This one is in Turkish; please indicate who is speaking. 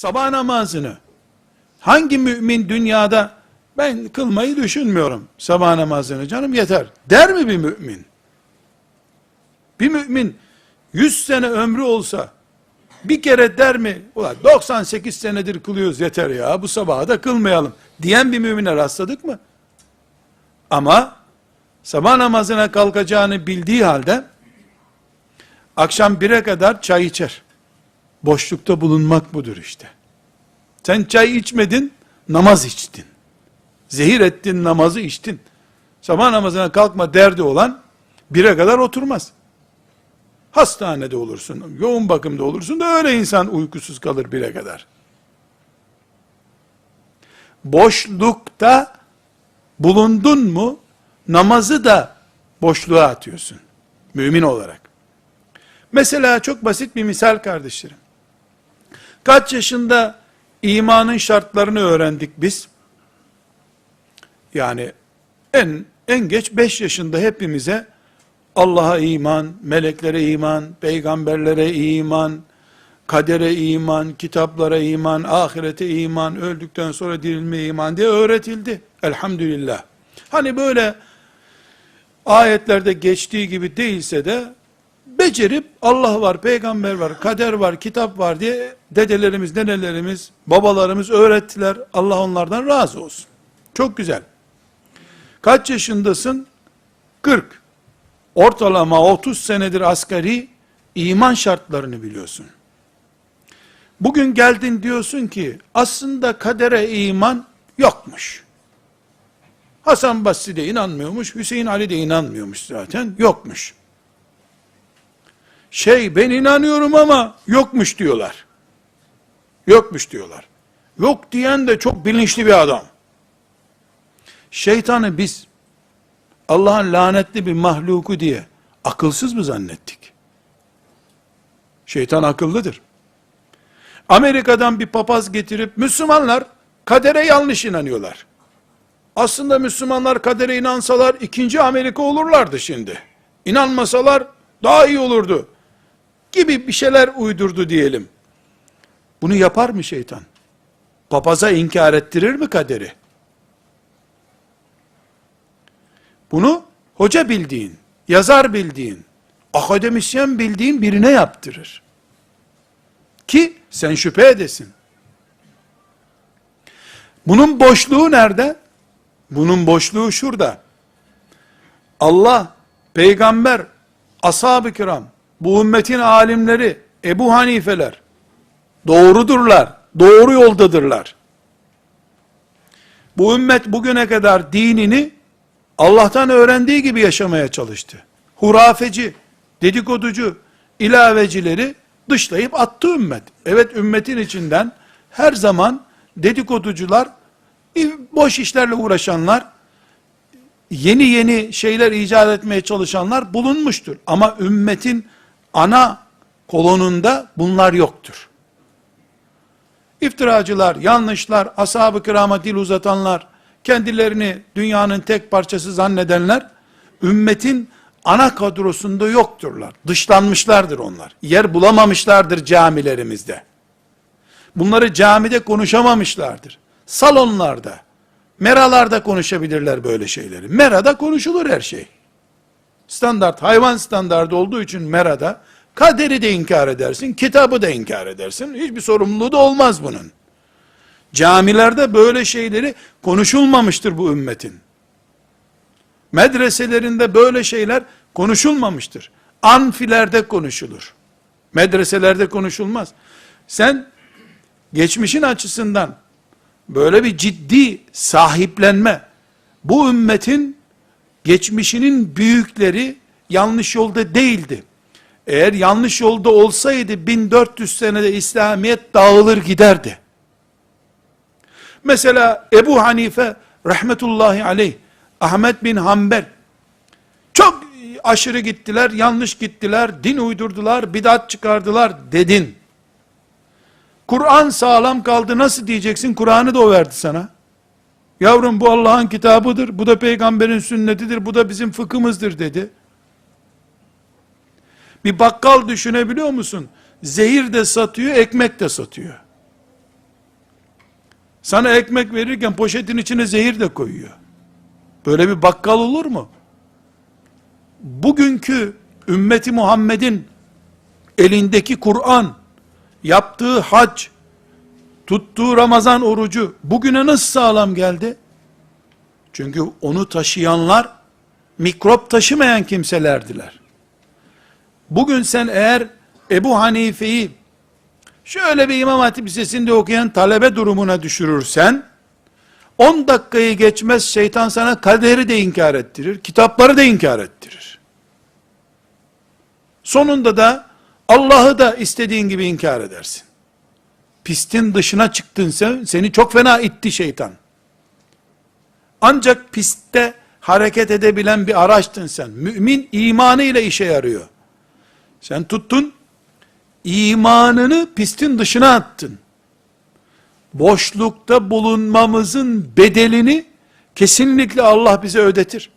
Speaker 1: sabah namazını hangi mümin dünyada ben kılmayı düşünmüyorum sabah namazını canım yeter der mi bir mümin? Bir mümin 100 sene ömrü olsa bir kere der mi? Ulan 98 senedir kılıyoruz yeter ya bu sabaha da kılmayalım diyen bir mümine rastladık mı? Ama sabah namazına kalkacağını bildiği halde akşam 1'e kadar çay içer. Boşlukta bulunmak budur işte. Sen çay içmedin, namaz içtin. Zehir ettin, namazı içtin. Sabah namazına kalkma derdi olan 1'e kadar oturmaz. Hastanede olursun, yoğun bakımda olursun da öyle insan uykusuz kalır bire kadar. Boşlukta bulundun mu, namazı da boşluğa atıyorsun. Mümin olarak. Mesela çok basit bir misal kardeşlerim. Kaç yaşında imanın şartlarını öğrendik biz? Yani en en geç 5 yaşında hepimize Allah'a iman, meleklere iman, peygamberlere iman, kadere iman, kitaplara iman, ahirete iman, öldükten sonra dirilmeye iman diye öğretildi. Elhamdülillah. Hani böyle ayetlerde geçtiği gibi değilse de becerip Allah var, peygamber var, kader var, kitap var diye dedelerimiz, nenelerimiz, babalarımız öğrettiler. Allah onlardan razı olsun. Çok güzel. Kaç yaşındasın? 40. Ortalama 30 senedir asgari iman şartlarını biliyorsun. Bugün geldin diyorsun ki aslında kadere iman yokmuş. Hasan Basri de inanmıyormuş, Hüseyin Ali de inanmıyormuş zaten, yokmuş. Şey ben inanıyorum ama yokmuş diyorlar. Yokmuş diyorlar. Yok diyen de çok bilinçli bir adam. Şeytanı biz Allah'ın lanetli bir mahluku diye akılsız mı zannettik? Şeytan akıllıdır. Amerika'dan bir papaz getirip Müslümanlar kadere yanlış inanıyorlar. Aslında Müslümanlar kadere inansalar ikinci Amerika olurlardı şimdi. İnanmasalar daha iyi olurdu. Gibi bir şeyler uydurdu diyelim. Bunu yapar mı şeytan? Papaza inkar ettirir mi kaderi? Bunu hoca bildiğin, yazar bildiğin, akademisyen bildiğin birine yaptırır. Ki sen şüphe edesin. Bunun boşluğu nerede? Bunun boşluğu şurada. Allah, peygamber, ashab-ı kiram, bu ümmetin alimleri, Ebu Hanifeler, doğrudurlar, doğru yoldadırlar. Bu ümmet bugüne kadar dinini Allah'tan öğrendiği gibi yaşamaya çalıştı. Hurafeci, dedikoducu, ilavecileri dışlayıp attı ümmet. Evet ümmetin içinden her zaman dedikoducular, boş işlerle uğraşanlar, yeni yeni şeyler icat etmeye çalışanlar bulunmuştur. Ama ümmetin ana kolonunda bunlar yoktur. İftiracılar, yanlışlar, ashab-ı kirama dil uzatanlar, kendilerini dünyanın tek parçası zannedenler, ümmetin ana kadrosunda yokturlar. Dışlanmışlardır onlar. Yer bulamamışlardır camilerimizde. Bunları camide konuşamamışlardır. Salonlarda, meralarda konuşabilirler böyle şeyleri. Merada konuşulur her şey. Standart, hayvan standardı olduğu için merada, kaderi de inkar edersin, kitabı da inkar edersin. Hiçbir sorumluluğu da olmaz bunun. Camilerde böyle şeyleri konuşulmamıştır bu ümmetin. Medreselerinde böyle şeyler konuşulmamıştır. Anfilerde konuşulur. Medreselerde konuşulmaz. Sen geçmişin açısından böyle bir ciddi sahiplenme, bu ümmetin geçmişinin büyükleri yanlış yolda değildi. Eğer yanlış yolda olsaydı 1400 senede İslamiyet dağılır giderdi. Mesela Ebu Hanife rahmetullahi aleyh, Ahmet bin Hanbel, çok aşırı gittiler, yanlış gittiler, din uydurdular, bidat çıkardılar dedin. Kur'an sağlam kaldı nasıl diyeceksin? Kur'an'ı da o verdi sana. Yavrum bu Allah'ın kitabıdır, bu da peygamberin sünnetidir, bu da bizim fıkhımızdır dedi. Bir bakkal düşünebiliyor musun? Zehir de satıyor, ekmek de satıyor. Sana ekmek verirken poşetin içine zehir de koyuyor. Böyle bir bakkal olur mu? Bugünkü ümmeti Muhammed'in elindeki Kur'an, yaptığı hac, tuttuğu Ramazan orucu bugüne nasıl sağlam geldi? Çünkü onu taşıyanlar mikrop taşımayan kimselerdiler. Bugün sen eğer Ebu Hanife'yi şöyle bir İmam Hatip Lisesi'nde okuyan talebe durumuna düşürürsen 10 dakikayı geçmez şeytan sana kaderi de inkar ettirir, kitapları da inkar ettirir. Sonunda da Allah'ı da istediğin gibi inkar edersin. Pistin dışına çıktın sen, seni çok fena itti şeytan. Ancak pistte hareket edebilen bir araçtın sen. Mümin imanıyla işe yarıyor. Sen tuttun, imanını pistin dışına attın. Boşlukta bulunmamızın bedelini kesinlikle Allah bize ödetir.